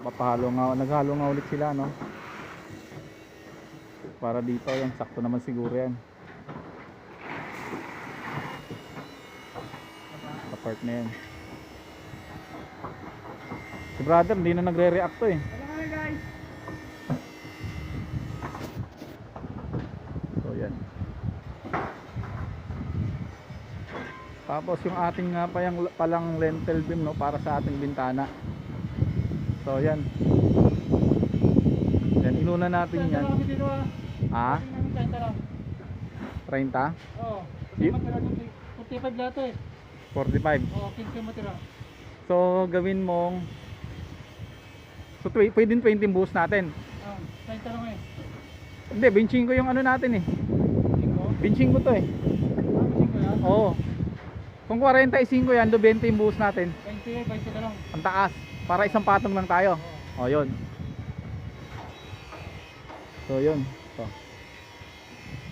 Papahalo nga, naghalo nga ulit sila, no? Para dito, yan, sakto naman siguro yan. Sa part na yan. Si brother, hindi na nagre-react to eh. Kami guys. So yan. Tapos yung ating nga pa yung palang lentil beam no para sa ating bintana. So yan. Yan inuna natin yan. ah. Ah, Tingnan namin senta lang. 30, Oo. Kasi Yun. matira dito. 45 lahat eh. 45. Oo, 15 matira. So gawin mong So pwedeng 20 boost natin. Ah, senta lang eh. Hindi, benching ko yung ano natin eh. 5. Benching ko to eh. Ah, 5 yan. Oo. Kung 45 yan, do 20 yung boost natin. 20, 20 na lang. Ang taas. Para isang patong lang tayo. Oo. O, yun. So, yun. So.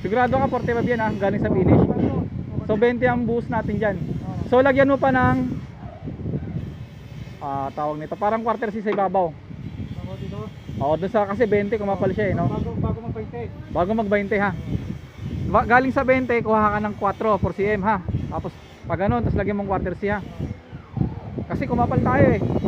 Sigurado ka 45 yan ha, galing sa finish. So, 20 ang boost natin dyan. Oo. So, lagyan mo pa ng ah tawag nito, parang quarter C sa ibabaw. Ako dito. O, dun sa kasi 20 kumapal siya eh, no? Bago, bago mag 20. Bago mag 20 ha. Ba- galing sa 20, kuha ka ng 4 for cm ha. Tapos, pag ganun, tapos lagyan mong quarter C ha. Kasi kumapal tayo eh.